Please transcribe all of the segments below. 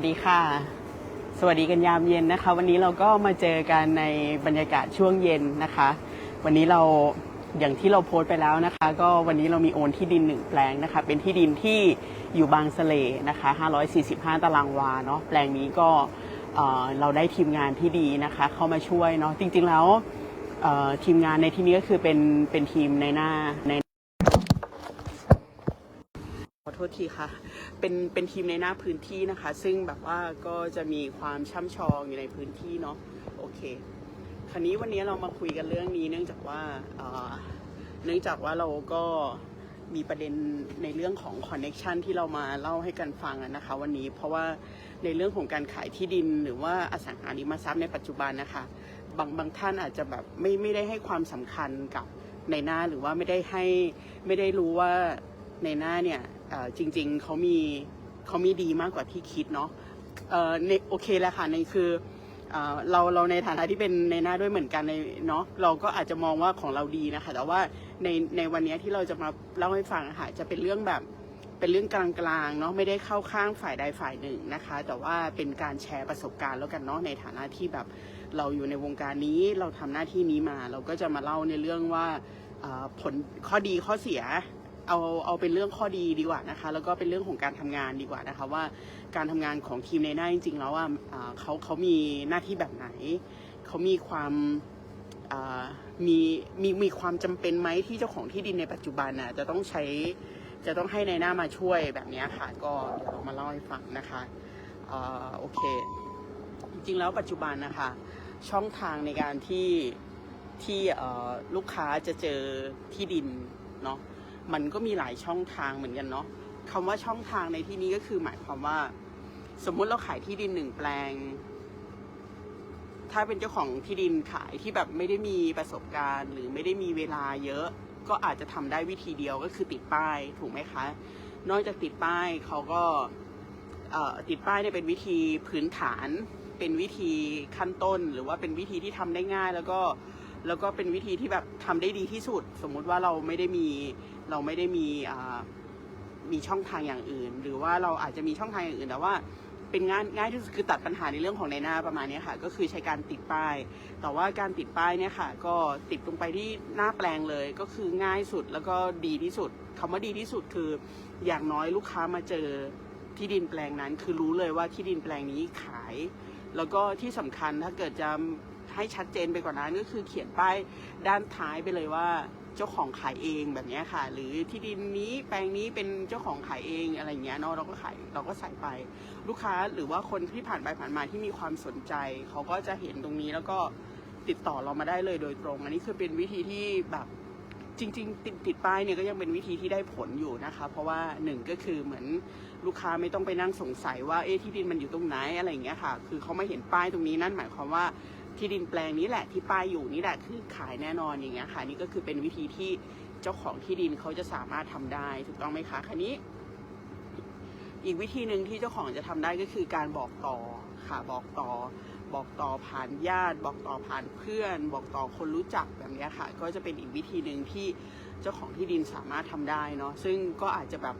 วัสดีค่ะ สวัสดีกันยามเย็นนะคะ วันนี้เราก็มาเจอกันในบรรยากาศช่วงเย็นนะคะ วันนี้เราอย่างที่เราโพสต์ไปแล้วนะคะ ก็วันนี้เรามีโอนที่ดินหนึ่งแปลงนะคะ เป็นที่ดินที่อยู่บางสะเลนะคะ 545 ตารางวาเนาะแปลงนี้ก็เอ่อเราได้ทีมงานที่ดีนะคะ เข้ามาช่วยเนาะจริงๆแล้วทีมงานในที่นี้ก็คือเป็นเป็นทีมในหน้าใน ทษทีค่ะ เป็นเป็นทีมในหน้าพื้นที่นะคะ ซึ่งแบบว่าก็จะมีความช่ำชองอยู่ในพื้นที่เนาะโอเค คราวนี้วันนี้เรามาคุยกันเรื่องนี้ เนื่องจากว่าเนื่องจากว่าเราก็มีประเด็นในเรื่องของคอนเน็ชันที่เรามาเล่าให้กันฟังนะคะวันนี้เพราะว่าในเรื่องของการขายที่ดินหรือว่าอสังหาริมทรัพย์ในปัจจุบันนะคะ บางบางท่านอาจจะแบบไม่ไม่ได้ให้ความสำคัญกับในหน้าหรือว่าไม่ได้ให้ไม่ได้รู้ว่าในหน้าเนี่ย จริงๆเขามีเขามีดีมากกว่าที่คิดเนาะเออในโอเคแล้วค่ะในคือเอเราเราในฐานะที่เป็นในหน้าด้วยเหมือนกันในเนาะเราก็อาจจะมองว่าของเราดีนะคะ แต่ว่าในในวันนี้ที่เราจะมาเล่าให้ฟังค่ะจะเป็นเรื่องแบบเป็นเรื่องกลางๆเนาะไม่ได้เข้าข้างฝ่ายใดฝ่ายหนึ่งนะคะ แต่ว่าเป็นการแชร์ประสบการณ์แล้วกันเนาะในฐานะที่แบบเราอยู่ในวงการนี้เราทำหน้าที่นี้มา เราก็จะมาเล่าในเรื่องว่าผลข้อดีข้อเสีย เอาเอาเป็นเรื่องข้อดีดีกว่านะคะ แล้วก็เป็นเรื่องของการทำงานดีกว่านะคะ ว่าการทำงานของทีมในหน้าจริง ๆ แล้วว่าอ่าเขาเขามีหน้าที่แบบไหนเขามีความมีมีมีความจำเป็นไหมที่เจ้าของที่ดินในปัจจุบันน่ะจะต้องใช้จะต้องให้ในหน้ามาช่วยแบบนี้ค่ะ ก็เดี๋ยวเรามาเล่าให้ฟังนะคะออโอเค จริงๆแล้วปัจจุบันนะคะ ช่องทางในการที่ที่ลูกค้าจะเจอที่ดินเนาะ มันก็มีหลายช่องทางเหมือนกันเนาะคำว่าช่องทางในที่นี้ก็คือหมายความว่า สมมุติเราขายที่ดินหนึ่งแปลง ถ้าเป็นเจ้าของที่ดินขายที่แบบไม่ได้มีประสบการณ์ หรือไม่ได้มีเวลาเยอะ ก็อาจจะทำได้วิธีเดียวก็คือติดป้ายถูกไหมคะ นอกจากติดป้ายเขาก็ติดป้ายเนี่ยเป็นวิธีพื้นฐาน เป็นวิธีขั้นต้น หรือว่าเป็นวิธีที่ทำได้ง่ายแล้วก็ แล้วก็เป็นวิธีที่แบบทำได้ดีที่สุด สมมุติว่าเราไม่ได้มีเราไม่ได้มีมีช่องทางอย่างอื่น หรือว่าเราอาจจะมีช่องทางอย่างอื่น แต่ว่าเป็นง่ายง่ายที่สุดคือตัดปัญหาในเรื่องของในหน้าประมาณนี้ค่ะ ก็คือใช้การติดป้าย แต่ว่าการติดป้ายเนี่ยค่ะ ก็ติดลงไปที่หน้าแปลงเลย ก็คือง่ายสุดแล้วก็ดีที่สุดคำว่าดีที่สุดคือ อย่างน้อยลูกค้ามาเจอที่ดินแปลงนั้น คือรู้เลยว่าที่ดินแปลงนี้ขาย แล้วก็ที่สำคัญถ้าเกิดจะ ให้ชัดเจนไปกว่านั้นก็คือเขียนป้ายด้านท้ายไปเลยว่าเจ้าของขายเองแบบนี้ค่ะ หรือที่ดินนี้แปลงนี้เป็นเจ้าของขายเองอะไรเงี้ยเนาะเราก็ขายเราก็ใส่ไป ลูกค้าหรือว่าคนที่ผ่านไปผ่านมาที่มีความสนใจ เขาก็จะเห็นตรงนี้แล้วก็ติดต่อเรามาได้เลยโดยตรง อันนี้คือเป็นวิธีที่แบบจริง ๆ ติดติดป้ายเนี่ยก็ยังเป็นวิธีที่ได้ผลอยู่นะคะ เพราะว่าหนึ่งก็คือเหมือนลูกค้าไม่ต้องไปนั่งสงสัยว่าเอ๊ะที่ดินมันอยู่ตรงไหนอะไรอย่างเงี้ยค่ะ คือเขาไม่เห็นป้ายตรงนี้นั่นหมายความว่า ที่ดินแปลงนี้แหละที่ป้ายอยู่นี่แหละคือขายแน่นอนอย่างเงี้ยค่ะนี่ก็คือเป็นวิธีที่เจ้าของที่ดินเขาจะสามารถทำได้ถูกต้องไหมคะคันนี้ อีกวิธีหนึ่งที่เจ้าของจะทำได้ก็คือการบอกต่อค่ะบอกต่อ บอกต่อผ่านญาติ บอกต่อผ่านเพื่อน บอกต่อคนรู้จักแบบเนี้ยค่ะ ก็จะเป็นอีกวิธีหนึ่งที่เจ้าของที่ดินสามารถทำได้เนาะซึ่งก็อาจจะแบบ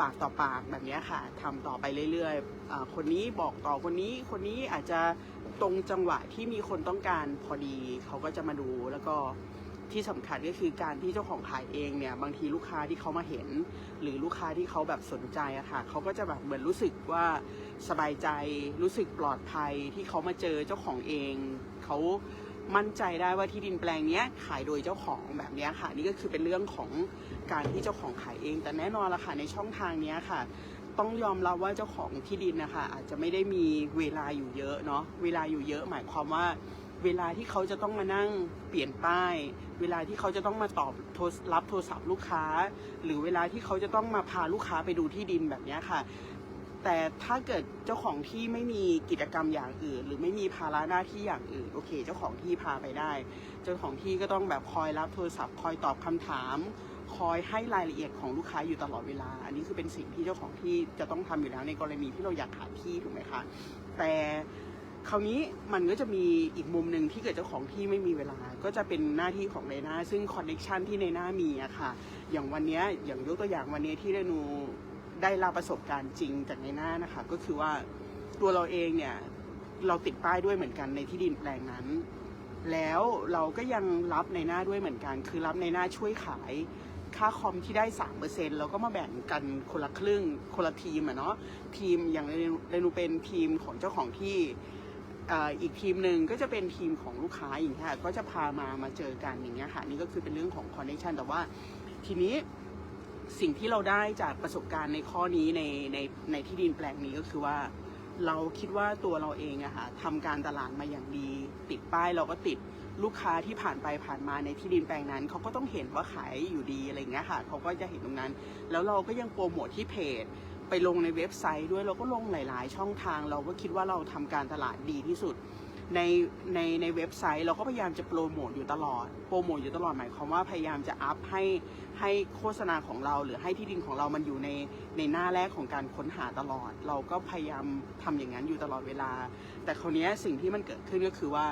ปากต่อปากแบบนี้ค่ะทำต่อไปเรื่อยๆอคนนี้บอกต่อคนนี้คนนี้อาจจะ ตรงจังหวะที่มีคนต้องการพอดีเขาก็จะมาดูแล้วก็ที่สำคัญก็คือการที่เจ้าของขายเองเนี่ยบางทีลูกค้าที่เขามาเห็น หรือลูกค้าที่เขาแบบสนใจอะค่ะเขาก็จะแบบเหมือนรู้สึกว่าสบายใจรู้สึกปลอดภัยที่เขามาเจอเจ้าของเองเขามั่นใจได้ว่าที่ดินแปลงนี้ขายโดยเจ้าของแบบนี้ค่ะนี่ก็คือเป็นเรื่องของการที่เจ้าของขายเอง แต่แน่นอนละค่ะในช่องทางนี้ค่ะ ต้องยอมรับว่าเจ้าของที่ดินนะคะอาจจะไม่ได้มีเวลาอยู่เยอะเนาะเวลาอยู่เยอะหมายความว่าเวลาที่เขาจะต้องมานั่งเปลี่ยนป้าย เวลาที่เขาจะต้องมาตอบโทรรับโทรศัพท์ลูกค้า หรือเวลาที่เขาจะต้องมาพาลูกค้าไปดูที่ดินแบบนี้ค่ะ แต่ถ้าเกิดเจ้าของที่ไม่มีกิจกรรมอย่างอื่น หรือไม่มีภาระหน้าที่อย่างอื่นโอเค เจ้าของที่พาไปได้ เจ้าของที่ก็ต้องแบบคอยรับโทรศัพท์ คอยตอบคำถาม คอยให้รายละเอียดของลูกค้าอยู่ตลอดเวลา อันนี้คือเป็นสิ่งที่เจ้าของที่จะต้องทำอยู่แล้วในกรณีที่เราอยากขายที่ถูกไหมคะ แต่คราวนี้มันก็จะมีอีกมุมหนึ่งที่เกิดเจ้าของที่ไม่มีเวลา ก็จะเป็นหน้าที่ของในหน้า ซึ่งคอนเน็ชันที่ในหน้ามีอะค่ะ อย่างวันนี้อย่างยกตัวอย่างวันนี้ที่เรนูได้รับประสบการณ์จริงจากในหน้านะคะ ก็คือว่าตัวเราเองเนี่ยเราติดป้ายด้วยเหมือนกันในที่ดินแปลงนั้น แล้วเราก็ยังรับในหน้าด้วยเหมือนกัน คือรับในหน้าช่วยขาย ค่าคอมที่ได้สามเปอร์เซ็นแล้วก็มาแบ่งกันคนละครึ่งคนละทีมอะเนาะทีมอย่างเรนูเป็นทีมของเจ้าของที่อีกทีมหนึ่งก็จะเป็นทีมของลูกค้าอย่างเงี้ยค่ะก็จะพามามาเจอกันอย่างเงี้ยค่ะนี่ก็คือเป็นเรื่องของคอนเนคชันแต่ว่าทีนี้สิ่งที่เราได้จากประสบการณ์ในข้อนี้ในในในที่ดินแปลงนี้ก็คือว่า เราคิดว่าตัวเราเองอะค่ะทำการตลาดมาอย่างดี ติดป้ายเราก็ติด ลูกค้าที่ผ่านไปผ่านมาในที่ดินแปลงนั้นเขาก็ต้องเห็นว่าขายอยู่ดีอะไรเงี้ยค่ะเขาก็จะเห็นตรงนั้น แล้วเราก็ยังโปรโมทที่เพจ ไปลงในเว็บไซต์ด้วยเราก็ลงหลาย ๆ ช่องทาง เราก็คิดว่าเราทำการตลาดดีที่สุดในในในเว็บไซต์เราก็พยายามจะโปรโมทอยู่ตลอด โปรโมทอยู่ตลอดหมายความว่าพยายามจะอัพให้ให้โฆษณาของเรา หรือให้ที่ดินของเรามันอยู่ในในหน้าแรกของการค้นหาตลอด เราก็พยายามทำอย่างนั้นอยู่ตลอดเวลา แต่คราวนี้สิ่งที่มันเกิดขึ้นก็คือว่า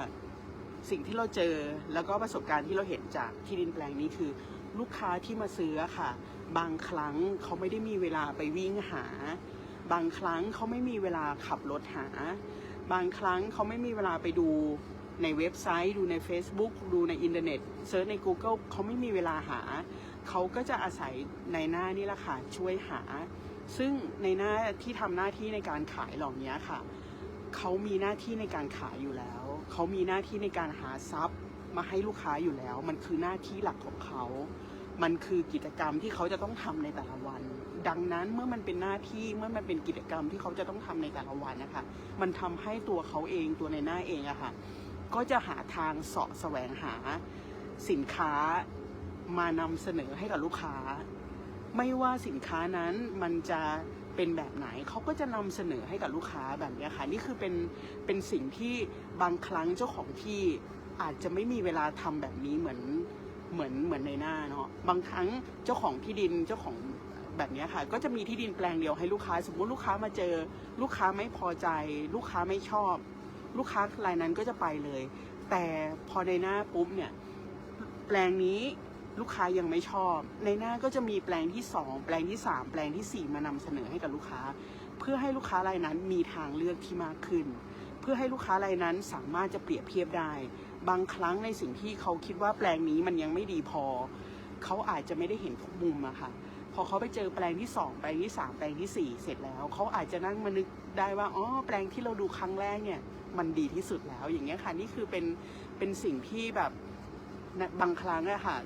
สิ่งที่เราเจอแล้วก็ประสบการณ์ที่เราเห็นจากที่ดินแปลงนี้คือ ลูกค้าที่มาซื้อค่ะ บางครั้งเขาไม่ได้มีเวลาไปวิ่งหา บางครั้งเขาไม่มีเวลาขับรถหา บางครั้งเขาไม่มีเวลาไปดูในเว็บไซต์ ดูใน Facebook ดูในอินเทอร์เน็ตเซิร์ชใน Google เขาไม่มีเวลาหา เขาก็จะอาศัยในหน้านี่แหละค่ะช่วยหา ซึ่งในหน้าที่ทำหน้าที่ในการขายเหล่านี้ค่ะ เขามีหน้าที่ในการขายอยู่แล้ว เขามีหน้าที่ในการหาทรัพย์มาให้ลูกค้าอยู่แล้ว มันคือหน้าที่หลักของเขา มันคือกิจกรรมที่เขาจะต้องทำในแต่ละวัน ดังนั้นเมื่อมันเป็นหน้าที่เมื่อมันเป็นกิจกรรมที่เขาจะต้องทำในแต่ละวันนะคะ มันทำให้ตัวเขาเองตัวในหน้าเองอะค่ะ ก็จะหาทางเสาะแสวงหาสินค้ามานำเสนอให้กับลูกค้า ไม่ว่าสินค้านั้นมันจะ เป็นแบบไหน เขาก็จะนำเสนอให้กับลูกค้าแบบนี้ค่ะ นี่คือเป็นเป็นสิ่งที่บางครั้งเจ้าของที่อาจจะไม่มีเวลาทำแบบนี้เหมือนเหมือนเหมือนในหน้าเนาะบางครั้งเจ้าของที่ดินเจ้าของแบบนี้ค่ะก็จะมีที่ดินแปลงเดียวให้ลูกค้า สมมติลูกค้ามาเจอ ลูกค้าไม่พอใจ ลูกค้าไม่ชอบ ลูกค้ารายนั้นก็จะไปเลย แต่พอในหน้าปุ๊บเนี่ยแปลงนี้ ลูกค้ายังไม่ชอบ ในหน้าก็จะมีแปลงที่ 2 แปลงที่ 3 แปลงทีสี่4 มานำเสนอให้กับลูกค้า เพื่อให้ลูกค้ารายนั้นมีทางเลือกที่มากขึ้น เพื่อให้ลูกค้ารายนั้นสามารถจะเปรียบเทียบได้ บางครั้งในสิ่งที่เขาคิดว่าแปลงนี้มันยังไม่ดีพอ เขาอาจจะไม่ได้เห็นทุกมุมอะค่ะพอเขาไปเจอแปลงที่ 2 แปลงที่ 3 แปลงทีสี่4 เสร็จแล้ว เขาอาจจะนั่งมานึกได้ว่าอ๋อแปลงที่เราดูครั้งแรกเนี่ยมันดีที่สุดแล้วอย่างเงี้ยค่ะนี่คือเป็นเป็นสิ่งที่แบบบางครั้งอะค่ะ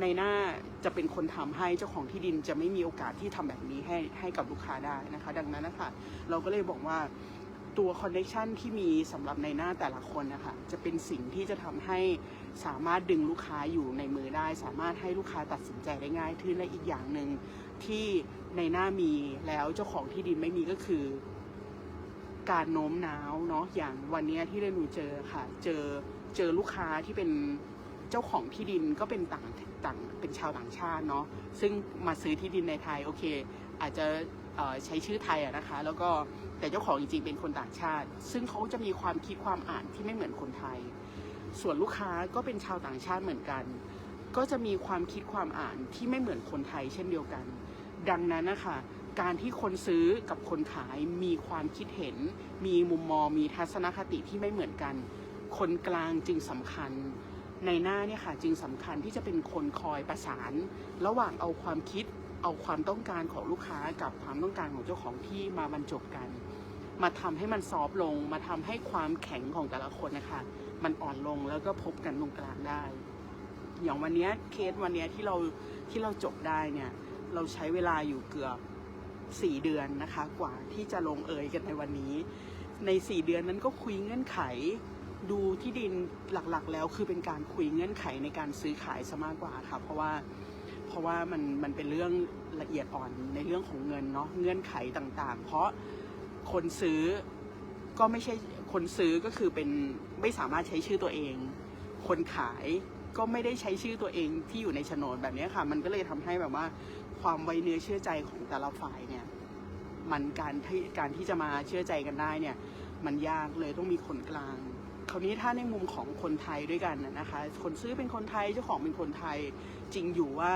ในหน้าจะเป็นคนทำให้เจ้าของที่ดินจะไม่มีโอกาสที่ทำแบบนี้ให้ให้กับลูกค้าได้นะคะ ดังนั้นนะคะเราก็เลยบอกว่าตัวคอนเนคชันที่มีสำหรับในหน้าแต่ละคนนะคะจะเป็นสิ่งที่จะทำให้สามารถดึงลูกค้าอยู่ในมือได้ สามารถให้ลูกค้าตัดสินใจได้ง่ายขึ้นและอีกอย่างหนึ่งที่ในหน้ามีแล้วเจ้าของที่ดินไม่มีก็คือ การโน้มน้าวเนาะอย่างวันนี้ที่เรนูเจอค่ะ เจอเจอลูกค้าที่เป็น เจ้าของที่ดินก็เป็นต่างต่างเป็นชาวต่างชาติเนาะซึ่งมาซื้อที่ดินในไทยโอเค อาจจะใช้ชื่อไทยอะนะคะ แล้วก็แต่เจ้าของจริงๆเป็นคนต่างชาติ ซึ่งเขาจะมีความคิดความอ่านที่ไม่เหมือนคนไทย ส่วนลูกค้าก็เป็นชาวต่างชาติเหมือนกัน ก็จะมีความคิดความอ่านที่ไม่เหมือนคนไทย เช่นเดียวกัน ดังนั้นนะคะการที่คนซื้อกับคนขายมีความคิดเห็น มีมุมมองมีทัศนคติที่ไม่เหมือนกัน คนกลางจึงสำคัญ ในหน้าเนี่ยค่ะจึงสำคัญที่จะเป็นคนคอยประสาน ระหว่างเอาความคิดเอาความต้องการของลูกค้ากับความต้องการของเจ้าของที่มาบรรจบกัน มาทำให้มันซอฟลง มาทำให้ความแข็งของแต่ละคนนะคะมันอ่อนลงแล้วก็พบกันตรงกลางได้ อย่างวันนี้เคสวันนี้ที่เราที่เราจบได้เนี่ยเราใช้เวลาอยู่เกือบสี่เดือนนะคะ กว่าที่จะลงเอยกันในวันนี้ ในสี่เดือนนั้นก็คุยเงื่อนไข ดูที่ดินหลักๆ แล้วคือเป็นการคุยเงื่อนไขในการซื้อขายซะมากกว่าค่ะเพราะว่าเพราะว่ามันมันเป็นเรื่องละเอียดอ่อนในเรื่องของเงินเนาะเงื่อนไขต่างๆ เพราะคนซื้อก็ไม่ใช่คนซื้อก็คือเป็นไม่สามารถใช้ชื่อตัวเอง คนขายก็ไม่ได้ใช้ชื่อตัวเองที่อยู่ในโฉนดแบบนี้ค่ะ มันก็เลยทำให้แบบว่าความไว้เนื้อเชื่อใจของแต่ละฝ่ายเนี่ยมันการที่การที่จะมาเชื่อใจกันได้เนี่ย มันยากเลยต้องมีคนกลาง คราวนี้ถ้าในมุมของคนไทยด้วยกันนะคะ คนซื้อเป็นคนไทยเจ้าของเป็นคนไทยจริงอยู่ว่า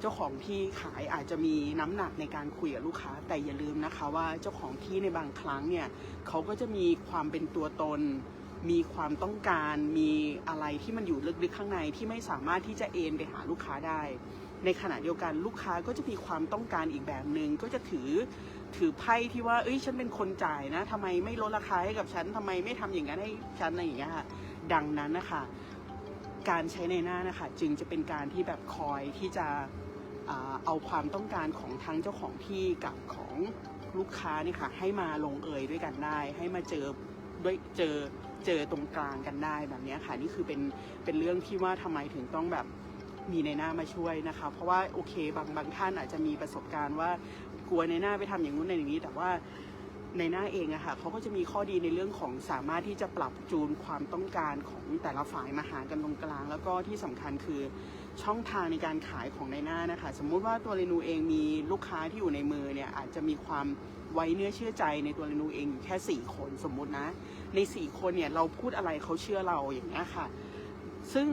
เจ้าของที่ขายอาจจะมีน้ำหนักในการคุยกับลูกค้า แต่อย่าลืมนะคะว่าเจ้าของที่ในบางครั้งเนี่ยเขาก็จะมีความเป็นตัวตน มีความต้องการ มีอะไรที่มันอยู่ลึกๆข้างในที่ไม่สามารถที่จะเอ็นไปหาลูกค้าได้ ในขณะเดียวกันลูกค้าก็จะมีความต้องการอีกแบบหนึ่งก็จะถือ ถือไพ่ที่ว่าเอ้ยฉันเป็นคนจ่ายนะทำไมไม่ลดราคาให้กับฉันทำไมไม่ทำอย่างนั้นให้ฉันอะไรอย่างเงี้ยค่ะดังนั้นนะคะการใช้ในหน้านะคะจึงจะเป็นการที่แบบคอยที่จะเอาความต้องการของทั้งเจ้าของที่กับของลูกค้านี่ค่ะให้มาลงเอยด้วยกันได้ ให้มาเจอด้วยเจอเจอตรงกลางกันได้แบบนี้ค่ะ นี่คือเป็นเป็นเรื่องที่ว่าทำไมถึงต้องแบบ มีในหน้ามาช่วยนะคะ เพราะว่าโอเคบางบางท่านอาจจะมีประสบการณ์ว่ากลัวในหน้าไปทำอย่างนู้นในอย่างนี้ แต่ว่าในหน้าเองอะค่ะเขาก็จะมีข้อดีในเรื่องของสามารถที่จะปรับจูนความต้องการของแต่ละฝ่ายมาหากันตรงกลาง แล้วก็ที่สำคัญคือช่องทางในการขายของในหน้านะคะ สมมุติว่าตัวเรนูเองมีลูกค้าที่อยู่ในมือเนี่ยอาจจะมีความไว้เนื้อเชื่อใจในตัวเรนูเองอยู่แค่สี่คนสมมุตินะ ในสี่คนเนี่ยเราพูดอะไรเขาเชื่อเราอย่างนี้ค่ะ ซึ่ง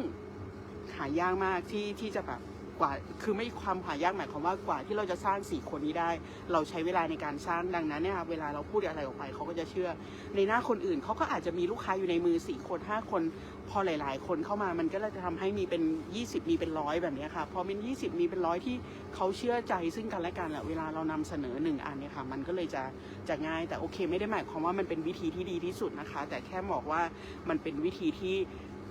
หายากมากที่ที่จะแบบกว่าคือไม่ความหายากหมายความว่ากว่าที่เราจะสร้างสี่คนนี้ได้ เราใช้เวลาในการสร้างดังนั้นเนี่ยเวลาเราพูดอะไรออกไปเขาก็จะเชื่อ ในหน้าคนอื่นเขาก็อาจจะมีลูกค้าอยู่ในมือสี่คนห้าคน พอหลาย ๆ คนเข้ามามันก็จะทำให้มีเป็น 20 มีเป็นร้อยแบบนี้ค่ะพอเป็น 20 มีเป็นร้อยที่เขาเชื่อใจซึ่งกันและกันแหละเวลาเรานำเสนอหนึ่งอันเนี่ยค่ะมันก็เลยจะจะง่ายแต่โอเค ไม่ได้หมายความว่ามันเป็นวิธีที่ดีที่สุดนะคะ แต่แค่บอกว่ามันเป็นวิธีที่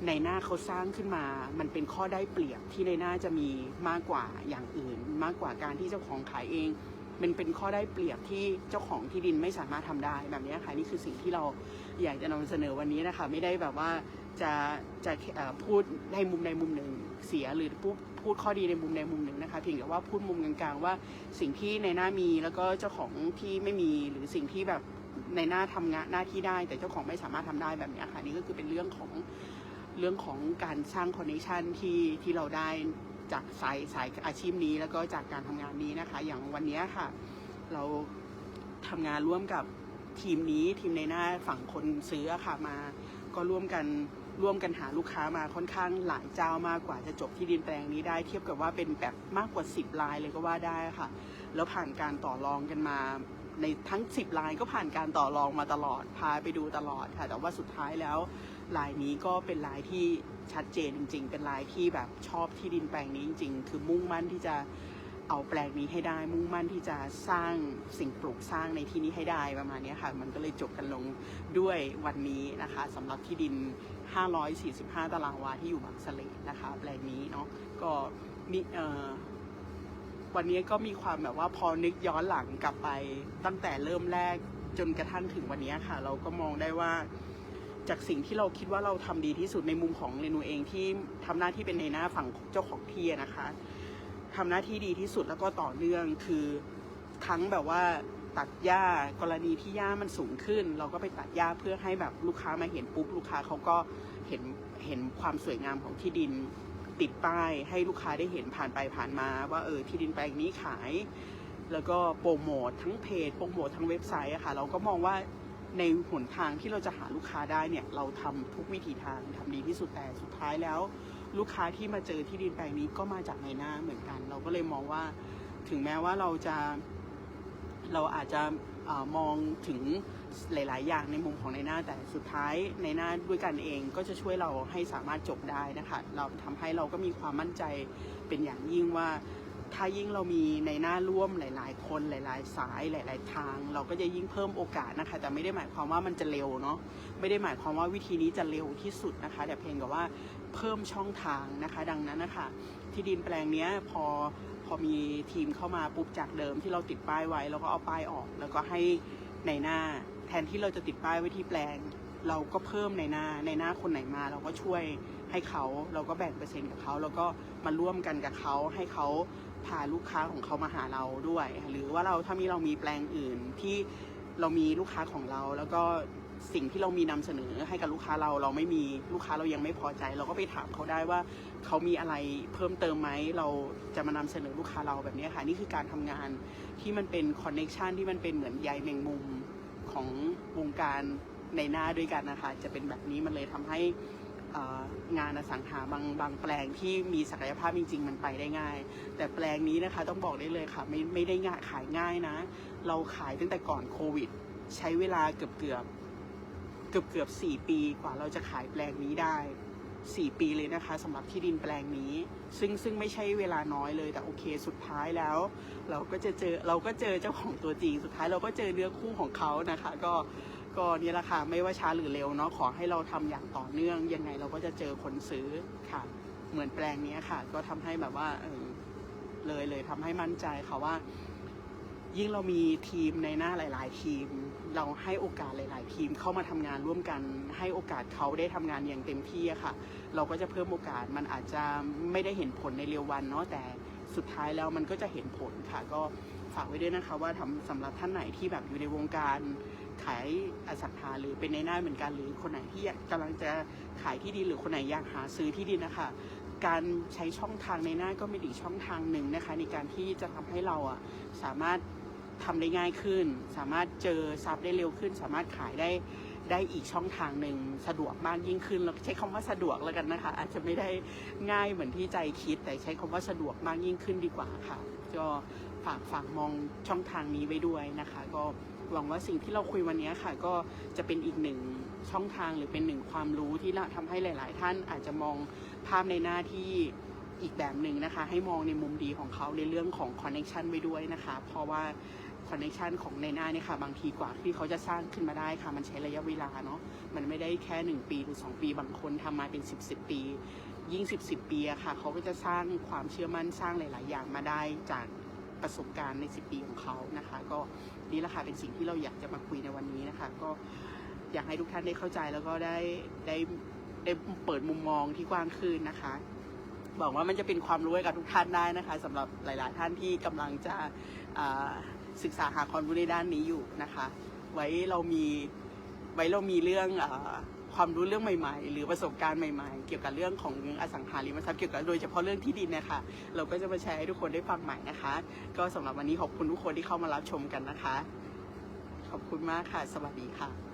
ในหน้าเขาสร้างขึ้นมา มันเป็นข้อได้เปรียบที่ในหน้าจะมีมากกว่าอย่างอื่น มากกว่าการที่เจ้าของขายเอง มันเป็นข้อได้เปรียบที่เจ้าของที่ดินไม่สามารถทำได้แบบนี้ค่ะนี่คือสิ่งที่เราอยากจะนำเสนอวันนี้นะคะ ไม่ได้แบบว่าจะจะพูดในมุมใดมุมหนึ่งเสียหรือพูดพูดข้อดีในมุมใดมุมหนึ่งนะคะเพียงแต่ว่าพูดมุมกลางๆ ว่าสิ่งที่ในหน้ามีแล้วก็เจ้าของที่ไม่มีหรือสิ่งที่แบบในหน้าทำงานหน้าที่ได้ แต่เจ้าของไม่สามารถทำได้แบบนี้ค่ะนี่ก็คือเป็นเรื่องของ เรื่องของการสร้างคอนเนคชันที่ที่เราได้จากสายสายอาชีพนี้ แล้วก็จากการทำงานนี้นะคะ อย่างวันนี้ค่ะ เราทำงานร่วมกับทีมนี้ทีมในหน้าฝั่งคนซื้อค่ะมา ก็ร่วมกันร่วมกันหาลูกค้ามาค่อนข้างหลายเจ้ามากกว่าจะจบที่ดินแปลงนี้ได้ เทียบกับว่าเป็นแบบมากกว่า 10ลายเลยก็ว่าได้ค่ะ แล้วผ่านการต่อรองกันมาในทั้ง 10ลายก็ผ่านการต่อรองมาตลอดพาไปดูตลอดค่ะ แต่ว่าสุดท้ายแล้ว ลายนี้ก็เป็นลายที่ชัดเจนจริง ๆ เป็นลายที่แบบชอบที่ดินแปลงนี้จริง ๆ คือมุ่งมั่นที่จะเอาแปลงนี้ให้ได้ มุ่งมั่นที่จะสร้างสิ่งปลูกสร้างในที่นี้ให้ได้ประมาณนี้ค่ะ มันก็เลยจบกันลงด้วยวันนี้นะคะสำหรับที่ดิน 545 ตารางวาที่อยู่บางสะเลนะคะ แปลงนี้เนาะก็มีเอ่อวันนี้ก็มีความแบบว่าพอนึกย้อนหลังกลับไปตั้งแต่เริ่มแรกจนกระทั่งถึงวันนี้ค่ะ เราก็มองได้ว่า จากสิ่งที่เราคิดว่าเราทำดีที่สุดในมุมของเรนูเองที่ทำหน้าที่เป็นในหน้าฝั่งเจ้าของที่อะนะคะทำหน้าที่ดีที่สุดแล้วก็ต่อเนื่องคือทั้งแบบว่าตัดหญ้ากรณีที่หญ้ามันสูงขึ้น เราก็ไปตัดหญ้าเพื่อให้แบบลูกค้ามาเห็นปุ๊บลูกค้าเขาก็เห็นเห็นความสวยงามของที่ดินติดป้ายให้ลูกค้าได้เห็นผ่านไปผ่านมา ว่าเออที่ดินแปลงนี้ขาย แล้วก็โปรโมททั้งเพจโปรโมททั้งเว็บไซต์อะค่ะ เราก็มองว่า ในหนทางที่เราจะหาลูกค้าได้เนี่ยเราทำทุกวิธีทางทำดีที่สุดแต่สุดท้ายแล้ว ลูกค้าที่มาเจอที่ดินแปลงนี้ก็มาจากในหน้าเหมือนกัน เราก็เลยมองว่าถึงแม้ว่าเราจะเราอาจจะอมองถึงหลาย ๆ อย่างในมุมของในหน้าแต่สุดท้ายในหน้าด้วยกันเองก็จะช่วยเราให้สามารถจบได้นะคะ เราทำให้เราก็มีความมั่นใจเป็นอย่างยิ่งว่า ถ้ายิ่งเรามีในหน้าร่วมหลาย ๆ คนหลาย ๆ สายหลาย ๆ ทาง เราก็จะยิ่งเพิ่มโอกาสนะคะ แต่ไม่ได้หมายความว่ามันจะเร็วเนาะไม่ได้หมายความว่าวิธีนี้จะเร็วที่สุดนะคะ แต่เพียงแต่ว่าเพิ่มช่องทางนะคะ ดังนั้นนะคะที่ดินแปลงนี้พอพอมีทีมเข้ามาปุ๊บจากเดิมที่เราติดป้ายไว้ แล้วก็เอาป้ายออก แล้วก็ให้ในหน้า แทนที่เราจะติดป้ายไว้ที่แปลง เราก็เพิ่มในหน้าในหน้าคนไหนมา เราก็ช่วยให้เขาเราก็แบ่งเปอร์เซ็นต์กับเขาแล้วก็มาร่วมกันกับเขาให้เขา พาลูกค้าของเขามาหาเราด้วย หรือว่าเราถ้ามีเรามีแปลงอื่นที่เรามีลูกค้าของเรา แล้วก็สิ่งที่เรามีนำเสนอให้กับลูกค้าเราเราไม่มีลูกค้าเรายังไม่พอใจ เราก็ไปถามเขาได้ว่าเขามีอะไรเพิ่มเติมไหมเราจะมานำเสนอลูกค้าเราแบบนี้ค่ะนี่คือการทำงานที่มันเป็นคอนเน็ชันที่มันเป็นเหมือนใยแมงมุมของวงการในหน้าด้วยกันนะคะ จะเป็นแบบนี้มันเลยทำให้ งานอสังหาบางบางแปลงที่มีศักยภาพจริง ๆ มันไปได้ง่าย แต่แปลงนี้นะคะต้องบอกได้เลยค่ะไม่ไม่ได้ง่ายขายง่ายนะ เราขายตั้งแต่ก่อนโควิด ใช้เวลาเกือบเกือบเกือบเกือบสี่ปีกว่าเราจะขายแปลงนี้ได้สี่ปีเลยนะคะสำหรับที่ดินแปลงนี้ ซึ่งซึ่งไม่ใช่เวลาน้อยเลยแต่โอเคสุดท้ายแล้ว เราก็จะเจอเราก็เจอเจ้าของตัวจริง สุดท้ายเราก็เจอเนื้อคู่ของเขานะคะ ก็ ก็นี่แหละค่ะไม่ว่าช้าหรือเร็วเนาะขอให้เราทำอย่างต่อเนื่อง ยังไงเราก็จะเจอคนซื้อค่ะ เหมือนแปลงนี้ค่ะ ก็ทำให้แบบว่าเออเลยเลยทำให้มั่นใจค่ะว่า ยิ่งเรามีทีมในหน้าหลาย ๆ ทีม เราให้โอกาสหลาย ๆ ทีมเข้ามาทำงานร่วมกัน ให้โอกาสเขาได้ทำงานอย่างเต็มที่ค่ะ เราก็จะเพิ่มโอกาสมันอาจจะไม่ได้เห็นผลในเร็ววันเนาะแต่สุดท้ายแล้วมันก็จะเห็นผลค่ะ ก็ฝากไว้ด้วยนะคะว่าทำสำหรับท่านไหนที่แบบอยู่ในวงการ ขายอสังหาหรือเป็นในหน้าเหมือนกันหรือคนไหนที่กำลังจะขายที่ดินหรือคนไหนอยากหาซื้อที่ดินนะคะ การใช้ช่องทางในหน้าก็เป็นอีกช่องทางหนึ่งนะคะ ในการที่จะทำให้เราอะสามารถทำได้ง่ายขึ้น สามารถเจอทรัพย์ได้เร็วขึ้น สามารถขายได้ได้อีกช่องทางหนึ่งสะดวกมากยิ่งขึ้นเราใช้คำว่าสะดวกแล้วกันนะคะ อาจจะไม่ได้ง่ายเหมือนที่ใจคิด แต่ใช้คำว่าสะดวกมากยิ่งขึ้นดีกว่าค่ะก็ฝากฝากมองช่องทางนี้ไว้ด้วยนะคะ ก็ หวังว่าสิ่งที่เราคุยวันนี้ค่ะ ก็จะเป็นอีกหนึ่งช่องทางหรือเป็นหนึ่งความรู้ที่ทำให้หลาย ๆ ท่านอาจจะมองภาพในหน้าที่อีกแบบหนึ่งนะคะ ให้มองในมุมดีของเขาในเรื่องของคอนเน็ชันไว้ด้วยนะคะ เพราะว่าคอนเน็ชันของในหน้าเนี่ยค่ะ บางทีกว่าที่เขาจะสร้างขึ้นมาได้ค่ะ มันใช้ระยะเวลาเนาะมันไม่ได้แค่ 1 ปีหรือ 2 ปีบางคนทำมาเป็น 10บสปี ยิ่ง 10บสปีอะค่ะ เขาก็จะสร้างความเชื่อมั่นสร้างหลาย ๆ อย่างมาได้จากประสบการณ์ใน 10 ปีของเขานะคะ ก็ นี่แหละค่ะเป็นสิ่งที่เราอยากจะมาคุยในวันนี้นะคะ ก็อยากให้ทุกท่านได้เข้าใจแล้วก็ได้ได้ได้เปิดมุมมองที่กว้างขึ้นนะคะบอกว่ามันจะเป็นความรู้ให้กับทุกท่านได้นะคะสำหรับหลาย ๆ ท่านที่กำลังจะศึกษาหาความรู้ในด้านนี้อยู่นะคะ ไว้เรามีไว้เรามีเรื่องอ ความรู้เรื่องใหม่ๆ หรือประสบการณ์ใหม่ๆ เกี่ยวกับเรื่องของอสังหาริมทรัพย์เกี่ยวกับโดยเฉพาะเรื่องที่ดินนะคะเราก็จะมาแชร์ให้ทุกคนได้ฟังใหม่นะคะ ก็สำหรับวันนี้ขอบคุณทุกคนที่เข้ามารับชมกันนะคะ ขอบคุณมากค่ะ สวัสดีค่ะ